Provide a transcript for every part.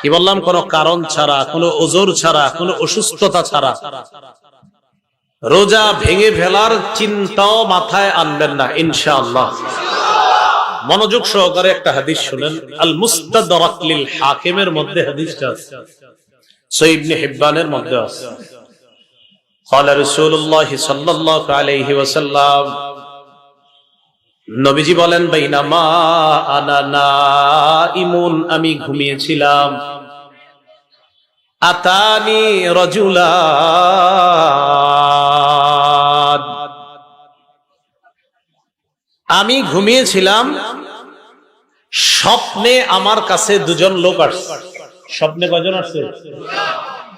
কি বললাম কোন কারণ ছাড়া কোনো ওজোর ছাড়া কোনো অসুস্থতা ছাড়া রোজা ভেঙে ফেলার চিন্তাও মাথায় আনবেন না ইনশাআল্লাহ মনোযোগ সহকারে একটা হাদিস শুনেন আল মুস্তাদরাক লিল হাকিমের মধ্যে হাদিসটা আছে সহিহ ইবনে হিব্বানের মধ্যে আছে قال رسول الله صلى الله عليه وسلم নবীজি বলেন, বাইনামা আনা নাইমুন আমি ঘুমিয়েছিলাম। আতানি রজুলান। আমি ঘুমিয়েছিলাম, স্বপ্নে আমার কাছে দুজন লোক আসছে। স্বপ্নে কজন আসছে?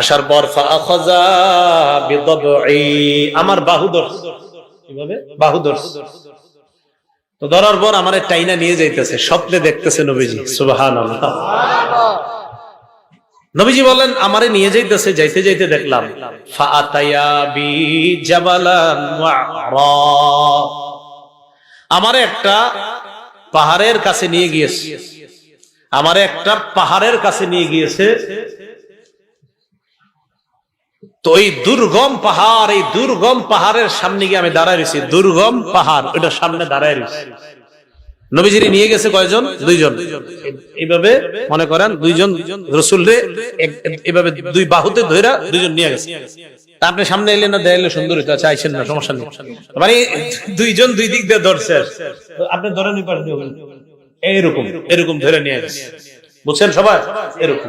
আসার পর আমার বাহু ধরছে কীভাবে? বাহু তো ধরার পর আমার টাইনা নিয়ে যাইতেছে, স্বপ্নে দেখতেছে নবীজি, সুবহানাল্লাহ। নবীজি বলেন আমারে নিয়ে যাইতেছে, যাইতে যাইতে দেখলাম আমারে একটা পাহাড়ের কাছে নিয়ে গিয়েছে, আমারে একটা পাহাড়ের কাছে নিয়ে গিয়েছে তো এই দুর্গম পাহাড়, এই দুর্গম পাহাড়ের সামনে গিয়ে আমি দাঁড়ায় রয়েছি। দুর্গম পাহাড় ওটার সামনে দাঁড়ায় রয়েছি। নবীজিরি নিয়ে গেছে কয়জন? দুইজন। এইভাবে মনে করেন দুইজন রসুল এইভাবে দুই বাহুতে ধইরা দুইজন নিয়ে গেছে। আপনি সামনে এলেন না, দেয়ালে সুন্দর হইতো আচ্ছা আইসেন না, সমস্যা নেই। মানে দুইজন দুই দিক দিয়ে ধরছে। আপনি ধরে পারেন এইরকম এরকম ধরে নিয়ে গেছে। বুঝছেন সবাই? এরকম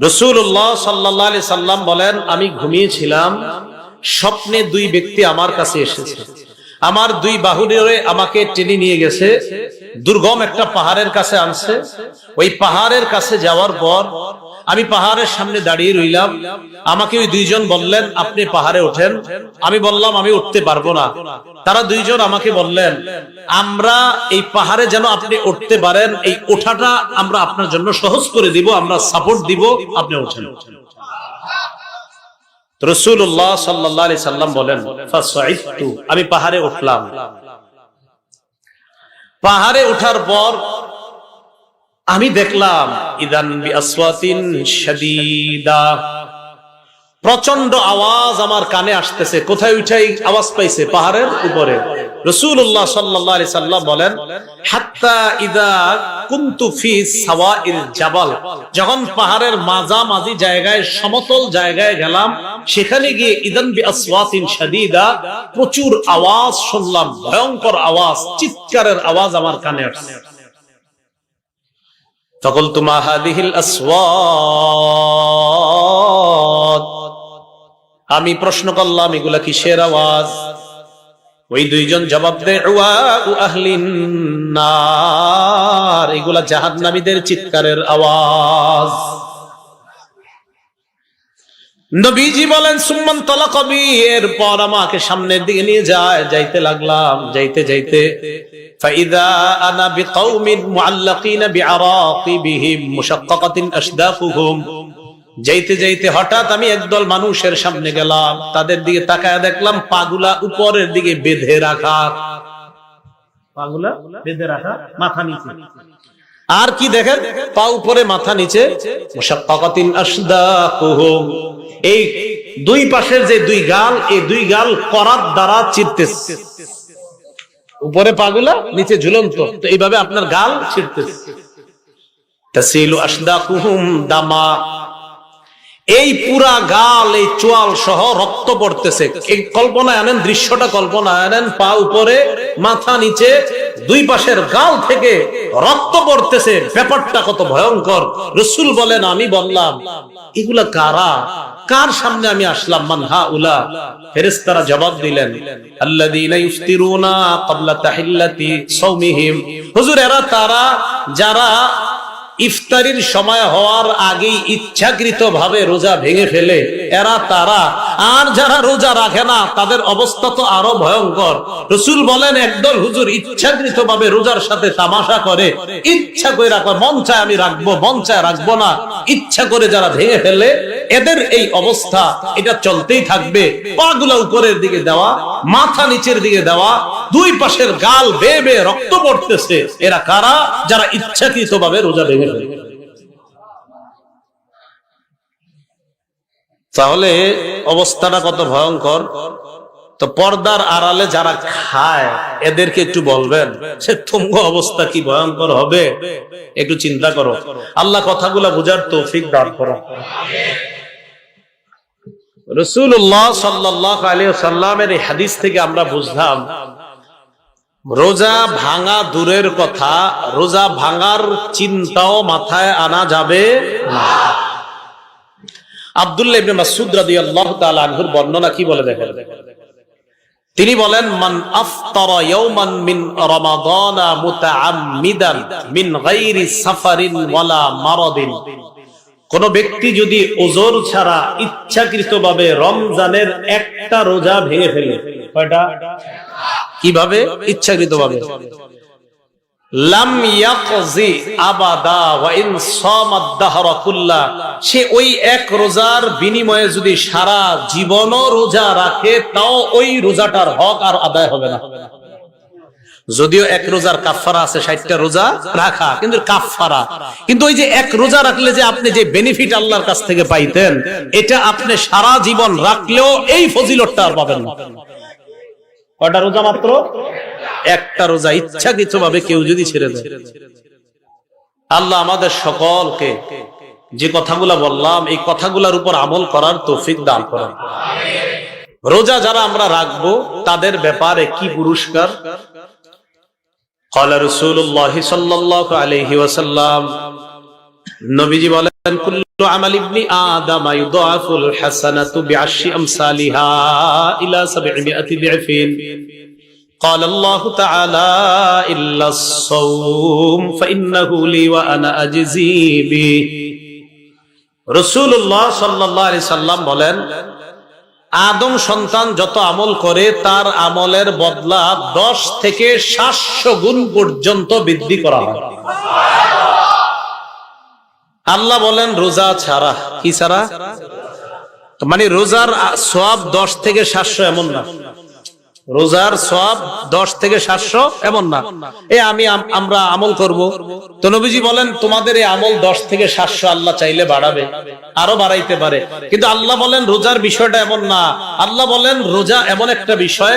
রসুল্লাহ সাল্লাহ সাল্লাম বলেন আমি ঘুমিয়েছিলাম স্বপ্নে দুই ব্যক্তি আমার কাছে এসেছে। আমার দুই বাহুরে আমাকে টেনে নিয়ে গেছে, দুর্গম একটা পাহাড়ের কাছে আনছে। ওই পাহাড়ের কাছে যাওয়ার পর আমি পাহাড়ের সামনে দাঁড়িয়ে রইলাম। আমাকে ওই দুইজন বললেন, আপনি পাহাড়ে ওঠেন। আমি বললাম, আমি উঠতে পারব না। তারা দুইজন আমাকে বললেন, আমরা এই পাহাড়ে যেন আপনি উঠতে পারেন, এই ওঠাটা আমরা আপনার জন্য সহজ করে দিব, আমরা সাপোর্ট দিব, আপনি ওঠেন রসুল্লাহ সাল্লাহ সাল্লাম বলেন আমি পাহাড়ে উঠলাম। পাহাড়ে উঠার পর আমি দেখলাম ইদান প্রচণ্ড আওয়াজ আমার কানে আসতেছে। কোথায় উঠাই আওয়াজ পাইছে? পাহাড়ের উপরে। বলেন, হাত্তা ইদা কুন্তু ফি যখন পাহাড়ের জায়গায়, সমতল জায়গায় গেলাম, সেখানে গিয়ে ইদান বি প্রচুর আওয়াজ শুনলাম। ভয়ঙ্কর আওয়াজ, চিৎকারের আওয়াজ আমার কানে আসছে। তখন তোমা হাদিহিল আসওয়া আমি প্রশ্ন করলাম এগুলা কিসের আওয়াজ ওই দুইজন জবাব দেয় উওয়াউ আহলিন নার এগুলা জাহান্নামীদের চিৎকারের আওয়াজ নবীজি বলেন সুম্মান তলাকবি এরপর আমাকে সামনের দিকে নিয়ে যায় যাইতে লাগলাম যাইতে যাইতে فإذا أنا بقوم معلقين بعراقبهم مشققة أشداقهم যাইতে যাইতে হঠাৎ আমি একদল মানুষের সামনে গেলাম। তাদের দিকে তাকায় দেখলাম পাগুলা উপরের দিকে বেঁধে রাখা। পাগুলা বেঁধে রাখা মাথা নিচে। আর কি দেখেন? পা উপরে মাথা নিচে। এই দুই পাশের যে দুই গাল এই দুই গাল করাত দ্বারা চিরতেছে উপরে পাগুলা নিচে ঝুলন্ত। তো এইভাবে আপনার গাল ছিড়তেছে তাসিলু আশদাকুহুম দামা। এই পুরা গাল, এই চোয়াল সহ রক্ত পড়তেছে। এই কল্পনায় আনেন, দৃশ্যটা কল্পনায় আনেন, পা উপরে, মাথা নিচে, দুই পাশের গাল থেকে রক্ত পড়তেছে। ব্যাপারটা কত ভয়ঙ্কর। রসুল বলেন, আমি বললাম, এগুলা কারা? কার সামনে আমি আসলাম? মান হা উলা। ফেরেশতারা জবাব দিলেন সাওমিহিম। হুজুর, এরা তারা, যারা ইফতারির সময় হওয়ার আগেই ইচ্ছাকৃত ভাবে রোজা ভেঙে ফেলে। এরা, তারা, আর যারা রোজা রাখে না, তাদের অবস্থা তো আরও ভয়ঙ্কর। রসুল বলেন, একদল হুজুর ইচ্ছাকৃত ভাবে রোজার সাথে তামাশা করে, ইচ্ছা করে রাখো মন চায় আমি রাখব, মন চায় রাখব না। ইচ্ছা করে যারা ভেঙে ফেলে, এদের এই অবস্থা, এটা চলতেই থাকবে। পাগুলা উপরের দিকে দেওয়া, মাথা নিচের দিকে দেওয়া, দুই পাশের গাল বেয়ে বেয়ে রক্ত পড়তেছে। এরা কারা? যারা ইচ্ছাকৃত ভাবে রোজা ভেঙে ফেলে তাহলে অবস্থাটা কত ভয়ঙ্কর? তো পর্দার আড়ালে যারা খায়, এদেরকে একটু বলবেন সে তুঙ্গ অবস্থা কি ভয়ঙ্কর হবে? একটু চিন্তা করো। আল্লাহ কথাগুলা বুঝার তৌফিক দান করো। রসুল্লাহ সাল্লাহ আলী সাল্লামের হাদিস থেকে আমরা বুঝলাম রোজা ভাঙা দূরের কথা, রোজা ভাঙার চিন্তাও মাথায় আনা যাবে না। তিনি বলেন, মান মিন সাফারিন ওয়ালা কোন ব্যক্তি যদি ওজোর ছাড়া ইচ্ছাকৃতভাবে রমজানের একটা রোজা ভেঙে ফেলে, কয়টা? কীভাবে? দাহরা কুল্লা। সে ওই এক রোজার বিনিময়ে যদি সারা জীবনও রোজা রাখে, তাও ওই রোজাটার হক আর আদায় হবে না। যদিও এক রোজার কাফারা আছে, ষাটটা রোজা রাখা, কিন্তু কাফারা কিন্তু ওই যে এক রোজা রাখলে যে আপনি যে বেনিফিট আল্লাহর কাছ থেকে পাইতেন, এটা আপনি সারা জীবন রাখলেও এই ফজিলতটা আর পাবেন না। কটা রোজা মাত্র? একটা রোজা ইচ্ছা কিছু ভাবে কেউ যদি ছেড়ে দেয়। আল্লাহ আমাদের সকলকে যে কথাগুলা বললাম, এই কথাগুলার উপর আমল করার তৌফিক দান করেন। রোজা যারা আমরা রাখব, তাদের ব্যাপারে কি পুরস্কার? কলা রসুল্লাহ সাল্লাহ আলহি ওয়াসাল্লাম। নবীজি বলেন আমাল ইবনি আদম ইউদাফুল হাসানাতু বিআশরি আমসালিহা ইলা 700 দিফিন قال الله تعالى إلا الصوم فإنه لي وأنا أجزي به রসুল্লাহ সাল্লাহ আলি সাল্লাম বলেন আদম সন্তান যত আমল করে তার আমলের বদলা দশ থেকে সাতশো গুণ পর্যন্ত বৃদ্ধি করা হয় আল্লাহ বলেন রোজা ছাড়া। কি ছাড়া? মানে রোজার সব দশ থেকে সাতশো এমন না। রোজার সব দশ থেকে সাতশো এমন না। এ আমি আমরা আমল করব। তো নবীজি বলেন, তোমাদের এই আমল দশ থেকে সাতশো আল্লাহ চাইলে বাড়াবে, আরও বাড়াইতে পারে। কিন্তু আল্লাহ বলেন, রোজার বিষয়টা এমন না। আল্লাহ বলেন, রোজা এমন একটা বিষয়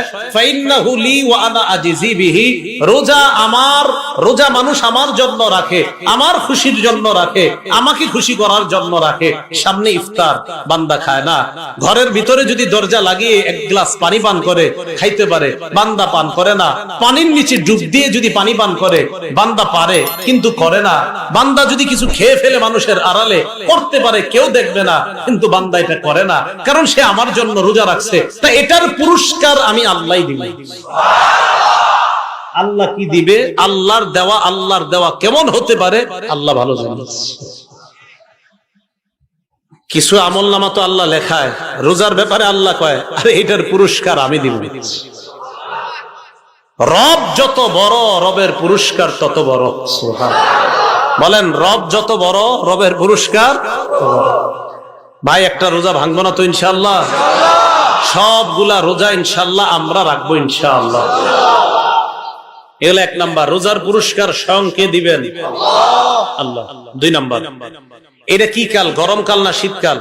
রোজা আমার, রোজা মানুষ আমার জন্য রাখে, আমার খুশির জন্য রাখে, আমাকে খুশি করার জন্য রাখে। সামনে ইফতার, বান্দা খায় না। ঘরের ভিতরে যদি দরজা লাগিয়ে এক গ্লাস পানি পান করে, খাইতে খাইতে পারে, বান্দা পান করে না। পানির নিচে ডুব দিয়ে যদি পানি পান করে, বান্দা পারে, কিন্তু করে না। বান্দা যদি কিছু খেয়ে ফেলে মানুষের আড়ালে, করতে পারে, কেউ দেখবে না, কিন্তু বান্দা এটা করে না। কারণ সে আমার জন্য রোজা রাখছে। তা এটার পুরস্কার আমি আল্লাহ দিব। আল্লাহ কি দিবে? আল্লাহর দেওয়া আল্লাহর দেওয়া কেমন হতে পারে? আল্লাহ ভালো জানে। কিছু আমল নামা তো আল্লাহ লেখায়, রোজার ব্যাপারে আল্লাহ কয়, আরে এটার পুরস্কার আমি দিব। রব যত বড়, রবের পুরস্কার তত বড়। বলেন, রব যত বড়, রবের পুরস্কার ভাই, একটা রোজা ভাঙবো না তো ইনশাল্লাহ সবগুলা রোজা ইনশাল্লাহ আমরা রাখব ইনশাল্লাহ এগুলো এক নাম্বার, রোজার পুরস্কার স্বয়ং দিবেন? আল্লাহ। দুই নাম্বার এটা কি কাল গরমকাল না শীতকাল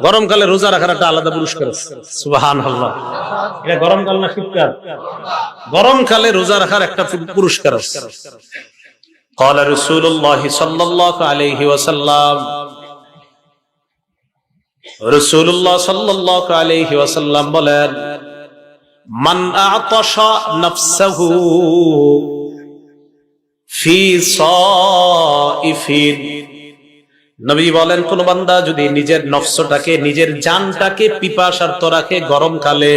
গরমকালে রোজা রাখার একটা আলাদা পুরস্কার সুবাহান এটা গরমকাল না শীতকাল গরমকালে রোজা রাখার একটা পুরস্কার আছে قال رسول الله صلى الله عليه وسلم রসুল্লাহ সাল্লাহ আলাইহি ওয়াসাল্লাম বলেন মান আতাশা নাফসাহু ফি সাইফিন নবী বলেন, কোন বান্দা যদি নিজের নফসটাকে, নিজের জানটাকে পিপাসার্থ রাখে গরমকালে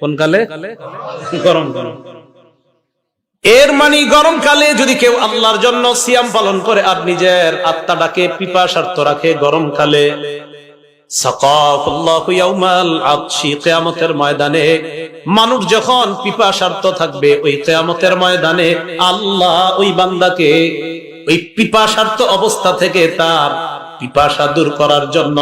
কোন কালে? গরম গরম। এর মানে গরমকালে যদি কেউ আল্লাহর জন্য সিয়াম পালন করে আর নিজের আত্মাটাকে পিপাসার্থ রাখে কেয়ামতের ময়দানে মানুষ যখন পিপাসার্থ থাকবে, ওই কেয়ামতের ময়দানে আল্লাহ ওই বান্দাকে ওই পিপাসার্থ অবস্থা থেকে তার পিপাসা দূর করার জন্য,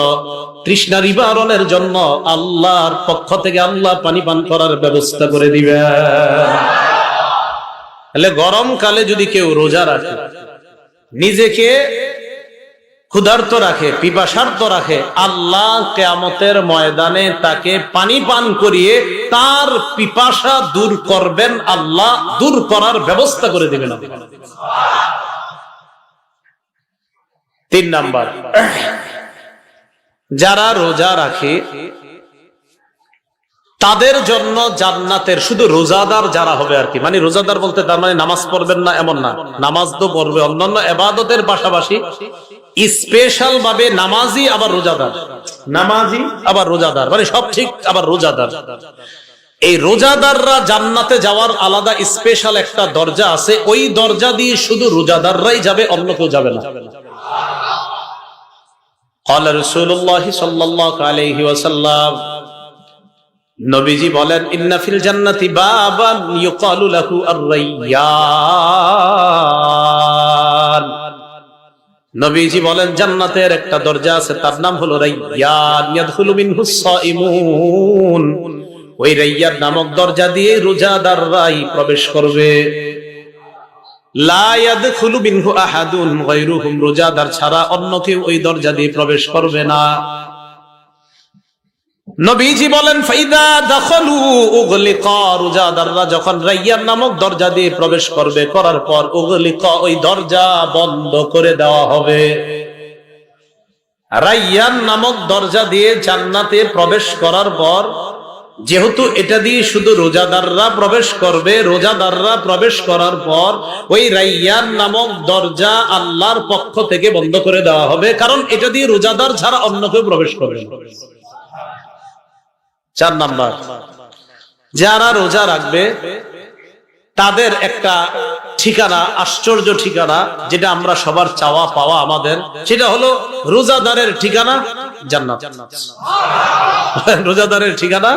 তৃষ্ণা নিবারণের জন্য আল্লাহর পক্ষ থেকে আল্লাহ পানি পান করার ব্যবস্থা করে দিবে। তাহলে গরমকালে যদি কেউ রোজা রাখে, নিজেকে ক্ষুধার্ত রাখে, পিপাসার্থ রাখে, আল্লাহ কেয়ামতের ময়দানে তাকে পানি পান করিয়ে তার পিপাসা দূর করবেন, আল্লাহ দূর করার ব্যবস্থা করে দিবেন। তিন নাম্বার। যারা রোজা রাখে তাদের জন্য জান্নাতের শুধু রোজাদার যারা হবে আর কি। মানে রোজাদার বলতে তার মানে নামাজ পড়বেন না এমন না। নামাজ তো পড়বে অন্যান্য এবাদতের পাশাপাশি স্পেশাল ভাবে নামাজি আবার রোজাদার। নামাজি আবার রোজাদার মানে সব ঠিক আবার রোজাদার। এই রোজাদাররা জান্নাতে যাওয়ার আলাদা স্পেশাল একটা দরজা আছে ওই দরজা দিয়ে শুধু রোজাদাররাই যাবে অন্য কেউ যাবে না। قال رسول الله صلى الله عليه وسلم নবীজি বলেন ইন্না ফিল জান্নাতি বাবান ইউকালু লাহু আর-রাইয়ান নবীজি বলেন জান্নাতের একটা দরজা আছে তার নাম হলো রাইয়ান ইয়াদখুলু মিনহু সাইমুন ওই রাইয়ান নামক দরজা দিয়ে রোজাদাররাই প্রবেশ করবে রোজাদার ছাড়া অন্য কেউ ওই দরজা দিয়ে প্রবেশ করবে না। নবীজি বলেন, ফাইদা দখলু রোজাদাররা যখন রাইয়ান নামক দরজা দিয়ে প্রবেশ করবে, করার পর উগলিকা ওই দরজা বন্ধ করে দেওয়া হবে। রাইয়ান নামক দরজা দিয়ে জান্নাতে প্রবেশ করার পর যেহেতু এটা দিয়ে শুধু রোজাদাররা প্রবেশ করবে, রোজাদাররা প্রবেশ করার পর ওই রাইয়ান নামক দরজা আল্লাহর পক্ষ থেকে বন্ধ করে দেওয়া হবে। কারণ এটা দিয়ে রোজাদার ছাড়া অন্য কেউ প্রবেশ করবে চার নাম্বার, যারা রোজা রাখবে, তাদের একটা ঠিকানা, আশ্চর্য ঠিকানা, যেটা আমরা সবার চাওয়া পাওয়া আমাদের, সেটা হলো রোজাদারের ঠিকানা জান্নাত। রোজাদারের ঠিকানা?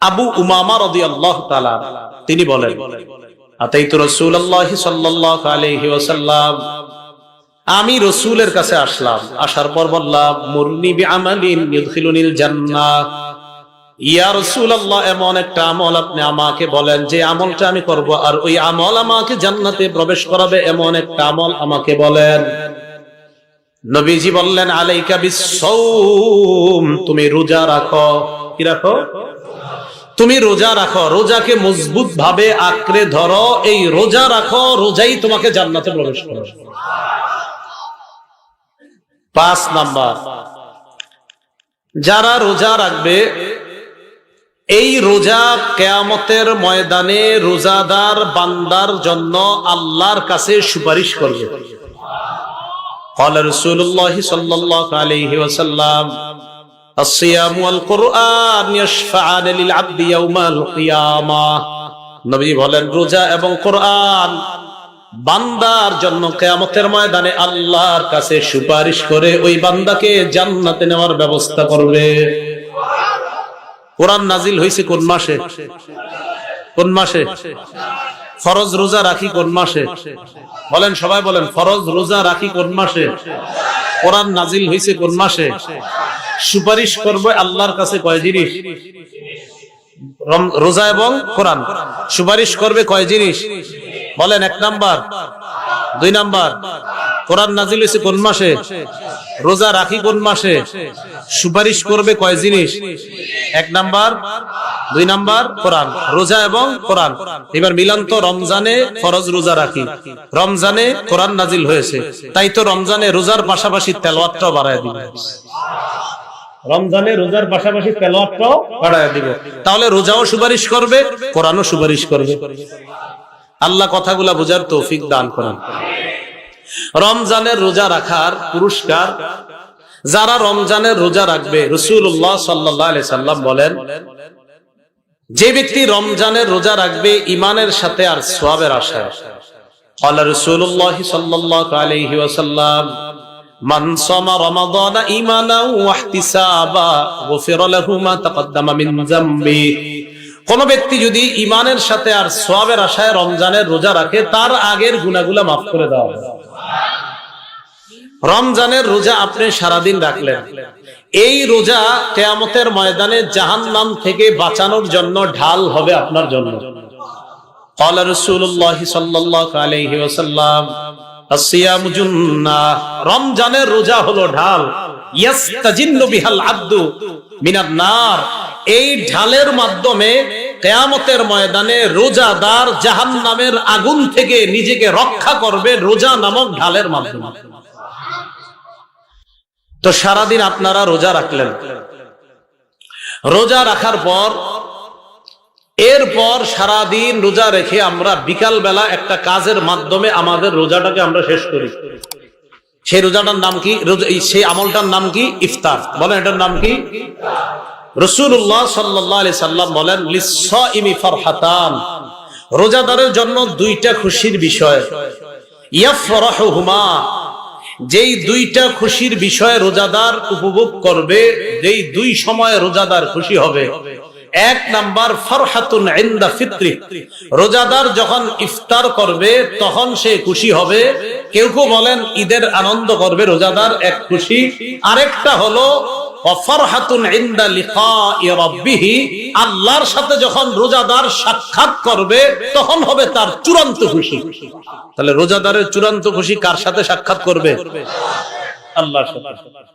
আবু উমামা রাদিয়াল্লাহু তাআলা। তিনি বলেন আতাইতু রাসূলুল্লাহ সাল্লাল্লাহু আলাইহি ওয়াসাল্লাম। আমি রসুলের কাছে আসলাম। আসার পর বললাম মুরনি বিআমালিন ইউদখিলুনিল জান্নাহ। ইয়া রাসূলুল্লাহ এমন একটা আমল আপনি আমাকে বলেন যে আমলটা আমি করব আর ওই আমল আমাকে জান্নাতে প্রবেশ করাবে এমন একটা আমল আমাকে বলেন। নবীজি বললেন, আলাইকা বিসসাউম তুমি রোজা রাখো। কি রাখো? তুমি রোজা রাখো। রোজাকে মজবুত ভাবে আঁকড়ে ধরো। এই রোজা রাখো, রোজাই তোমাকে জান্নাতে প্রবেশ করবে। পাঁচ নাম্বার, যারা রোজা রাখবে, এই রোজা কেয়ামতের ময়দানে রোজাদার বান্দার জন্য আল্লাহর কাছে সুপারিশ করবে। قال رسول الله صلى الله عليه وسلم الصيام والقرآن يشفعان للعبد يوم القيامة নবী বলেন রোজা এবং কোরআন বান্দার জন্য কেয়ামতের ময়দানে আল্লাহর কাছে সুপারিশ করে ওই বান্দাকে জান্নাতে নেওয়ার ব্যবস্থা করবে কোরআন নাজিল হয়েছে কোন মাসে কোন মাসে ফরজ রোজা রাখি কোন মাসে? বলেন, সবাই বলেন, ফরজ রোজা রাখি কোন মাসে? কোরআন নাজিল হয়েছে কোন মাসে? সুপারিশ করবে আল্লাহর কাছে কয় জিনিস? রোজা এবং কোরআন। সুপারিশ করবে কয় জিনিস? বলেন, এক নাম্বার। দুই নাম্বার। কোরআন নাজিল হয়েছে কোন মাসে? রোজা রাখি কোন মাসে? সুপারিশ করবে কয় জিনিস? এক নাম্বার, দুই নাম্বার, কোরআন। রোজা এবং কোরআন। এবার মিলান তো রমজানে ফরজ রোজা রাখি। রমজানে কোরআন নাজিল হয়েছে। তাই তো রমজানে রোজার পাশাপাশি তেলাওয়াতটাও বাড়ায় দিবে। রমজানে রোজার পাশাপাশি তেলাওয়াতটাও বাড়ায় দিব। তাহলে রোজাও সুপারিশ করবে, কোরআনও সুপারিশ করবে। আল্লাহ কথাগুলা বোঝার তৌফিক দান করেন। রমজানের রোজা রাখার পুরস্কার যারা রমজানের রোজা রাখবে রসুল্লাহ সাল্লাহ সাল্লাম বলেন যে ব্যক্তি রমজানের রোজা রাখবে ইমানের সাথে আর সোয়াবের আশায় قال رسول الله صلى الله عليه وسلم من صام رمضان ايمانا واحتسابا غفر له ما تقدم من ذنبه কোন ব্যক্তি যদি ইমানের সাথে আর সোয়াবের আশায় রমজানের রোজা রাখে তার আগের গুনাহগুলো মাফ করে দেওয়া হবে রমজানের রোজা আপনি সারাদিন রাখলেন এই রোজা কেয়ামতের ময়দানে জাহান্নাম থেকে বাঁচানোর জন্য ঢাল হবে আপনার জন্য قال رسول الله صلى الله عليه وسلم الصيام جنة রমজানের রোজা হলো ঢাল ইয়াস্তাজিন্নু বিহাল আব্দু মিনান নার এই ঢালের মাধ্যমে কেয়ামতের ময়দানে রোজাদার জাহান্নামের আগুন থেকে নিজেকে রক্ষা করবে রোজা নামক ঢালের মাধ্যমে তো সারাদিন আপনারা রোজা রাখলেন। রোজা রাখার পর, এরপর সারাদিন রোজা রেখে আমরা বিকাল বেলা একটা কাজের মাধ্যমে আমাদের রোজাটাকে আমরা শেষ করি। সেই রোজাটার নাম কি? সেই আমলটার নাম কি? ইফতার। বলেন, এটার নাম কি? রসুল্লাহ সাল্লাহ সাল্লাম বলেন ফরহাতান। রোজাদারের জন্য দুইটা খুশির বিষয়। ইয়াফরাহুমা যেই দুইটা খুশির বিষয় রোজাদার উপভোগ করবে, যেই দুই সময় রোজাদার খুশি হবে। এক নাম্বার, ফরহাতুন ইনদা ফিত্রি। রোজাদার যখন ইফতার করবে, তখন সে খুশি হবে। কেউ কেউ বলেন, ঈদের আনন্দ করবে রোজাদার, এক খুশি। আরেকটা হলো আল্লাহর সাথে যখন রোজাদার সাক্ষাৎ করবে, তখন হবে তার চূড়ান্ত খুশি। তাহলে রোজাদারের চূড়ান্ত খুশি কার সাথে সাক্ষাৎ করবে? আল্লাহর সাথে।